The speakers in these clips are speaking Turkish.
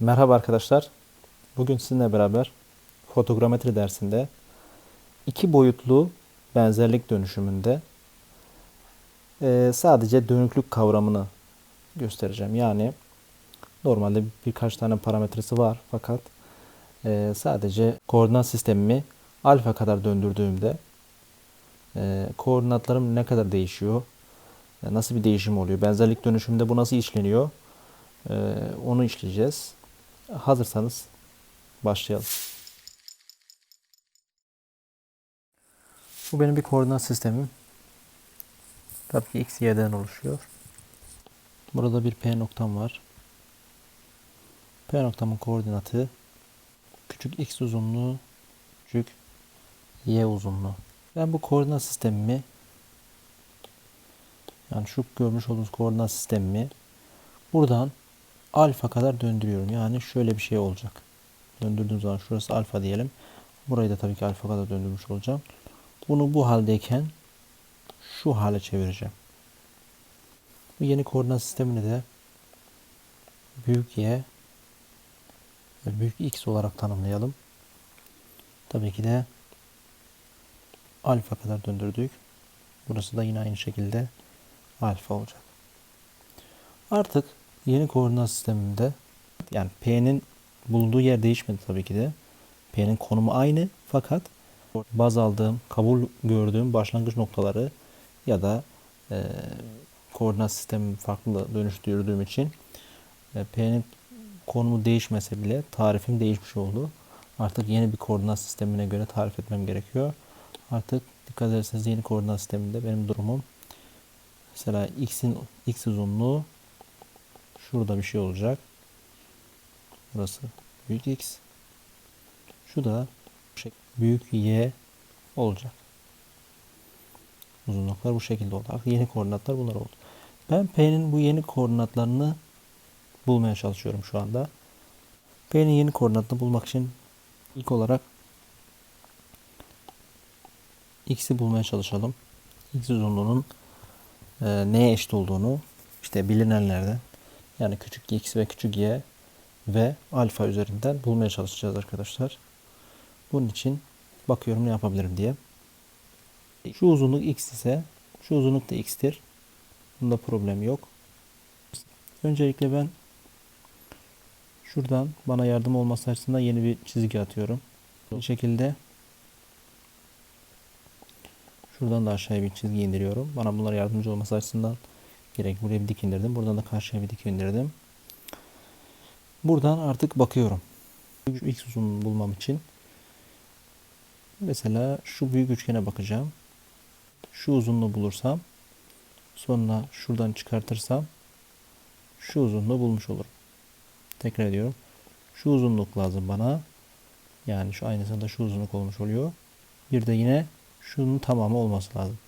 Merhaba arkadaşlar. Bugün sizinle beraber fotogrametri dersinde iki boyutlu benzerlik dönüşümünde eee, sadece dönüklük kavramını göstereceğim. Yani normalde birkaç tane parametresi var fakat eee, sadece koordinat sistemimi alfa kadar döndürdüğümde eee, koordinatlarım ne kadar değişiyor, e, nasıl bir değişim oluyor, benzerlik dönüşümünde bu nasıl işleniyor, onu işleyeceğiz. Hazırsanız başlayalım. Bu benim bir koordinat sistemim. Tabii ki x, y'den oluşuyor. Burada bir P noktam var. P noktamın koordinatı küçük x uzunluğu küçük y uzunluğu. Ben bu koordinat sistemimi yani şu görmüş olduğunuz koordinat sistemimi buradan alfa kadar döndürüyorum. Yani şöyle bir şey olacak. Döndürdüğüm zaman şurası alfa diyelim. Burayı da tabii ki alfa kadar döndürmüş olacağım. Bunu bu haldeyken şu hale çevireceğim. Bu yeni koordinat sistemini de büyük Y ve büyük X olarak tanımlayalım. Tabii ki de alfa kadar döndürdük. Burası da yine aynı şekilde alfa olacak. Artık yeni koordinat sistemimde yani P'nin bulunduğu yer değişmedi tabii ki de. P'nin konumu aynı fakat baz aldığım, kabul gördüğüm başlangıç noktaları ya da e, koordinat sistemi farklı dönüştürdüğüm için e, P'nin konumu değişmese bile tarifim değişmiş oldu. Artık yeni bir koordinat sistemine göre tarif etmem gerekiyor. Artık dikkat ederseniz yeni koordinat sisteminde benim durumum mesela x'in x uzunluğu şurada bir şey olacak. Burası büyük x. Şu da büyük y olacak. Uzunluklar bu şekilde oldu. Yeni koordinatlar bunlar oldu. Ben P'nin bu yeni koordinatlarını bulmaya çalışıyorum şu anda. P'nin yeni koordinatını bulmak için ilk olarak x'i bulmaya çalışalım. x uzunluğunun e, neye eşit olduğunu işte bilinenlerden yani küçük x ve küçük y ve alfa üzerinden bulmaya çalışacağız arkadaşlar. Bunun için bakıyorum ne yapabilirim diye. Şu uzunluk x ise şu uzunluk da x'tir. Bunda problem yok. Öncelikle ben şuradan bana yardım olması açısından yeni bir çizgi atıyorum. Bu şekilde şuradan da aşağıya bir çizgi indiriyorum. Bana bunlar yardımcı olması açısından gerek buraya bir dik indirdim. Buradan da karşıya bir dik indirdim. Buradan artık bakıyorum. X uzunluğunu bulmam için mesela şu büyük üçgene bakacağım. Şu uzunluğu bulursam sonra şuradan çıkartırsam şu uzunluğu bulmuş olurum. Tekrar ediyorum. Şu uzunluk lazım bana. Yani şu aynısında şu uzunluk olmuş oluyor. Bir de yine şunun tamamı olması lazım.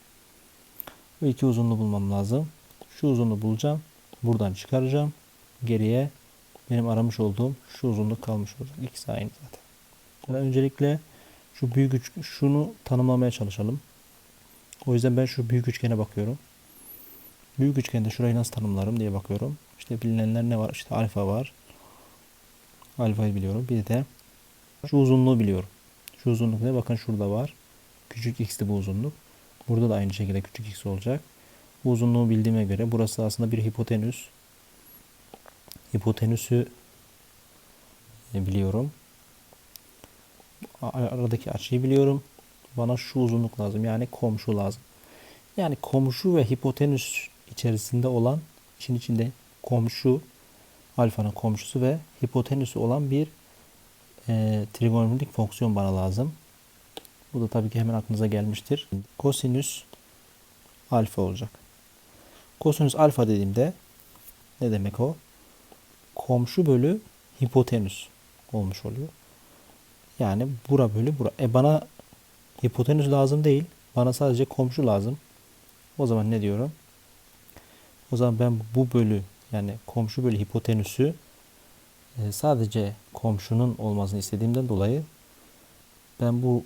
Bu iki uzunluğu bulmam lazım. Şu uzunluğu bulacağım. Buradan çıkaracağım. Geriye benim aramış olduğum şu uzunluk kalmış olacak. İkisi aynı zaten. Yani öncelikle şu büyük üç, şunu tanımlamaya çalışalım. O yüzden ben şu büyük üçgene bakıyorum. Büyük üçgende şurayı nasıl tanımlarım diye bakıyorum. İşte bilinenler ne var? İşte alfa var. Alfayı biliyorum. Bir de şu uzunluğu biliyorum. Şu uzunluk ne? Bakın şurada var. Küçük x'ti bu uzunluk. Burada da aynı şekilde küçük x olacak. Bu uzunluğu bildiğime göre burası aslında bir hipotenüs. Hipotenüsü biliyorum. Aradaki açıyı biliyorum. Bana şu uzunluk lazım. Yani komşu lazım. Yani komşu ve hipotenüs içerisinde olan için içinde komşu alfanın komşusu ve hipotenüsü olan bir e, trigonometrik fonksiyon bana lazım. Bu da tabii ki hemen aklınıza gelmiştir. Kosinüs alfa olacak. Kosinüs alfa dediğimde ne demek o? Komşu bölü hipotenüs olmuş oluyor. Yani bura bölü bura. E bana hipotenüs lazım değil. Bana sadece komşu lazım. O zaman ne diyorum? O zaman ben bu bölü yani komşu bölü hipotenüsü e, sadece komşunun olmasını istediğimden dolayı ben bu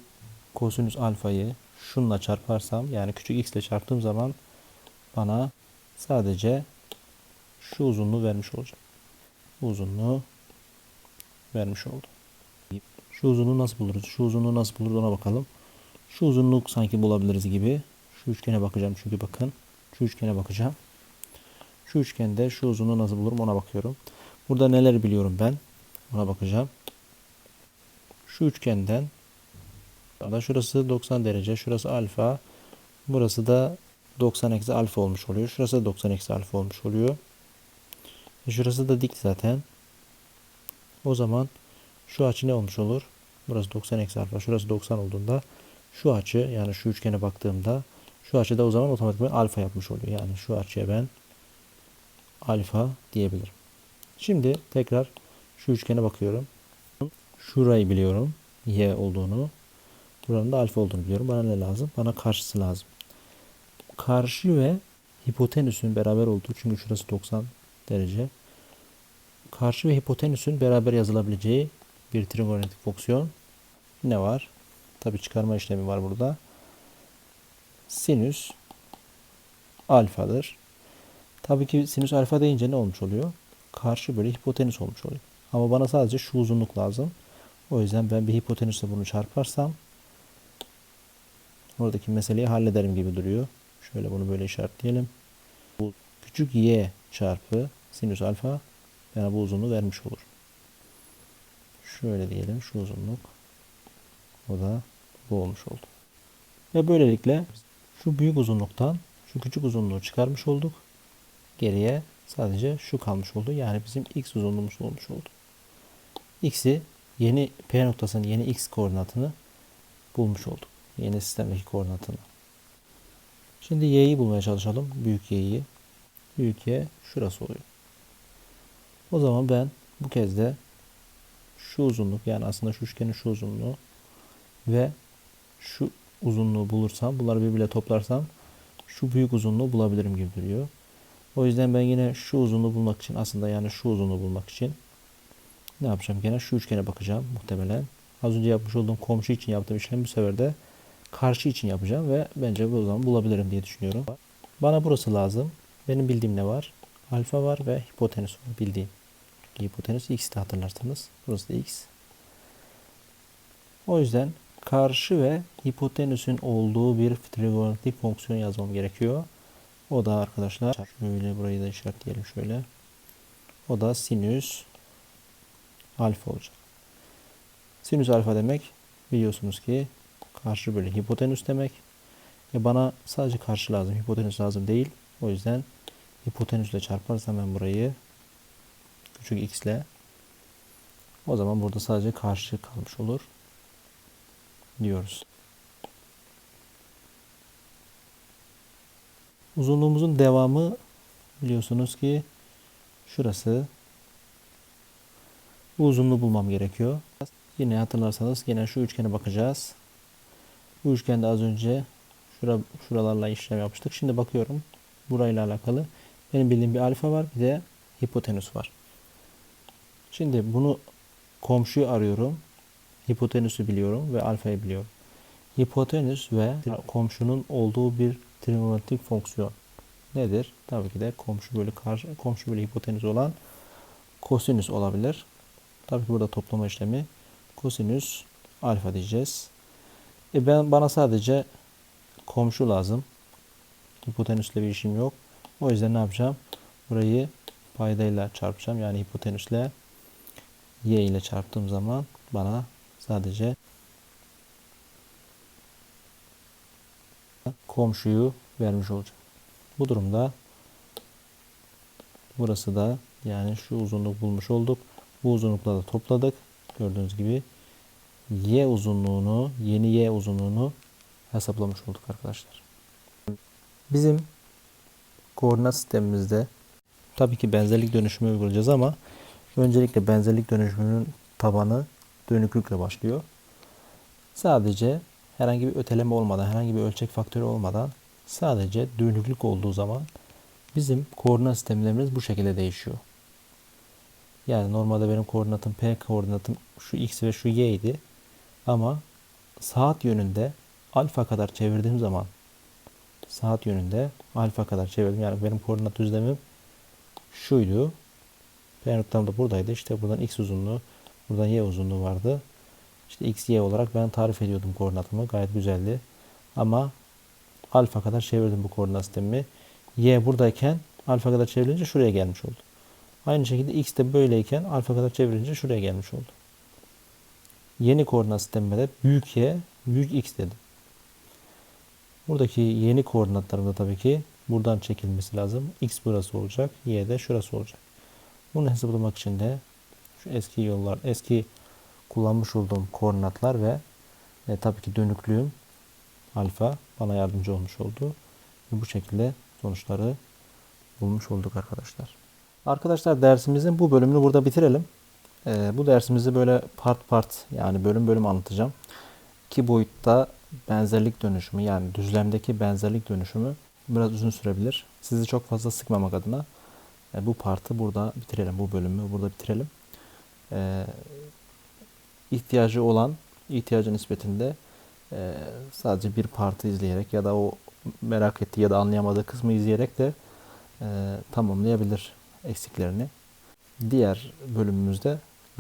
kosinüs alfayı şunla çarparsam yani küçük x ile çarptığım zaman bana sadece şu uzunluğu vermiş olacak. Bu uzunluğu vermiş oldu. Şu uzunluğu nasıl buluruz? Şu uzunluğu nasıl buluruz ona bakalım. Şu uzunluk sanki bulabiliriz gibi. Şu üçgene bakacağım çünkü bakın. Şu üçgene bakacağım. Şu üçgende şu uzunluğu nasıl bulurum ona bakıyorum. Burada neler biliyorum ben. Ona bakacağım. Şu üçgenden şurası 90 derece. Şurası alfa. Burası da 90 eksi alfa olmuş oluyor. Şurası da 90 eksi alfa olmuş oluyor. E şurası da dik zaten. O zaman şu açı ne olmuş olur? Burası 90 eksi alfa. Şurası 90 olduğunda şu açı yani şu üçgene baktığımda şu açıda o zaman otomatikman alfa yapmış oluyor. Yani şu açıya ben alfa diyebilirim. Şimdi tekrar şu üçgene bakıyorum. Şurayı biliyorum. Y olduğunu. Buranın da alfa olduğunu biliyorum. Bana ne lazım? Bana karşısı lazım. Karşı ve hipotenüsün beraber olduğu çünkü şurası 90 derece. Karşı ve hipotenüsün beraber yazılabileceği bir trigonometrik fonksiyon ne var? Tabi çıkarma işlemi var burada. Sinüs alfadır. Tabii ki sinüs alfa deyince ne olmuş oluyor? Karşı bölü hipotenüs olmuş oluyor. Ama bana sadece şu uzunluk lazım. O yüzden ben bir hipotenüsle bunu çarparsam oradaki meseleyi hallederim gibi duruyor. Şöyle bunu böyle işaretleyelim. Bu küçük y çarpı sinüs alfa bana bu uzunluğu vermiş olur. Şöyle diyelim şu uzunluk. O da bu olmuş oldu. Ve böylelikle şu büyük uzunluktan şu küçük uzunluğu çıkarmış olduk. Geriye sadece şu kalmış oldu. Yani bizim x uzunluğumuz olmuş oldu. X'i yeni P noktasının yeni x koordinatını bulmuş olduk. Yeni sistemdeki koordinatını. Şimdi y'yi bulmaya çalışalım. Büyük y'yi. Büyük y şurası oluyor. O zaman ben bu kez de şu uzunluk yani aslında şu üçgenin şu uzunluğu ve şu uzunluğu bulursam bunları birbirle toplarsam şu büyük uzunluğu bulabilirim gibi duruyor. O yüzden ben yine şu uzunluğu bulmak için aslında yani şu uzunluğu bulmak için ne yapacağım? Gene şu üçgene bakacağım muhtemelen. Az önce yapmış olduğum komşu için yaptığım işlem bu sefer de karşı için yapacağım ve bence bu zaman bulabilirim diye düşünüyorum. Bana burası lazım. Benim bildiğim ne var? Alfa var ve hipotenüs var bildiğim. Hipotenüs x'ti hatırlarsanız. Burası da x. O yüzden karşı ve hipotenüsün olduğu bir trigonometrik fonksiyon yazmam gerekiyor. O da arkadaşlar şöyle burayı da işaretleyelim şöyle. O da sinüs alfa olacak. Sinüs alfa demek biliyorsunuz ki karşı bölü hipotenüs demek. E bana sadece karşı lazım, hipotenüs lazım değil. O yüzden hipotenüsle çarparsam ben burayı küçük x ile o zaman burada sadece karşı kalmış olur diyoruz. Uzunluğumuzun devamı biliyorsunuz ki şurası. Bu uzunluğu bulmam gerekiyor. Yine hatırlarsanız yine şu üçgene bakacağız. Bu üçgende az önce şura, şuralarla işlem yapmıştık. Şimdi bakıyorum. Burayla alakalı. Benim bildiğim bir alfa var bir de hipotenüs var. Şimdi bunu komşuyu arıyorum. Hipotenüsü biliyorum ve alfayı biliyorum. Hipotenüs ve komşunun olduğu bir trigonometrik fonksiyon nedir? Tabii ki de komşu bölü karşı komşu bölü hipotenüs olan kosinüs olabilir. Tabii ki burada toplama işlemi kosinüs alfa diyeceğiz. E ben bana sadece komşu lazım. Hipotenüsle bir işim yok. O yüzden ne yapacağım? Burayı paydayla çarpacağım. Yani hipotenüsle y ile çarptığım zaman bana sadece komşuyu vermiş olacak. Bu durumda burası da yani şu uzunluk bulmuş olduk. Bu uzunlukla da topladık. Gördüğünüz gibi y uzunluğunu, yeni y uzunluğunu hesaplamış olduk arkadaşlar. Bizim koordinat sistemimizde tabii ki benzerlik dönüşümü uygulayacağız ama öncelikle benzerlik dönüşümünün tabanı dönüklükle başlıyor. Sadece herhangi bir öteleme olmadan, herhangi bir ölçek faktörü olmadan sadece dönüklük olduğu zaman bizim koordinat sistemlerimiz bu şekilde değişiyor. Yani normalde benim koordinatım P koordinatım şu X ve şu Y idi. Ama saat yönünde alfa kadar çevirdiğim zaman saat yönünde alfa kadar çevirdim. Yani benim koordinat düzlemim şuydu. P noktam da buradaydı. İşte buradan X uzunluğu Burada y uzunluğu vardı. İşte x, y olarak ben tarif ediyordum koordinatımı. Gayet güzeldi. Ama alfa kadar çevirdim bu koordinat sistemimi. Y buradayken alfa kadar çevirince şuraya gelmiş oldu. Aynı şekilde x de böyleyken alfa kadar çevirince şuraya gelmiş oldu. Yeni koordinat sistemime de büyük y, büyük x dedim. Buradaki yeni koordinatlarımda tabii ki buradan çekilmesi lazım. X burası olacak, y de şurası olacak. Bunu hesaplamak için de şu eski yollar, eski kullanmış olduğum koordinatlar ve e, tabii ki dönüklüğüm alfa bana yardımcı olmuş oldu. Ve bu şekilde sonuçları bulmuş olduk arkadaşlar. Arkadaşlar dersimizin bu bölümünü burada bitirelim. E, bu dersimizi böyle part part yani bölüm bölüm anlatacağım. İki boyutta benzerlik dönüşümü yani düzlemdeki benzerlik dönüşümü biraz uzun sürebilir. Sizi çok fazla sıkmamak adına e, bu partı burada bitirelim. Bu bölümü burada bitirelim. E, ihtiyacı olan ihtiyacı nispetinde e, sadece bir partı izleyerek ya da o merak ettiği ya da anlayamadığı kısmı izleyerek de e, tamamlayabilir eksiklerini. Diğer bölümümüzde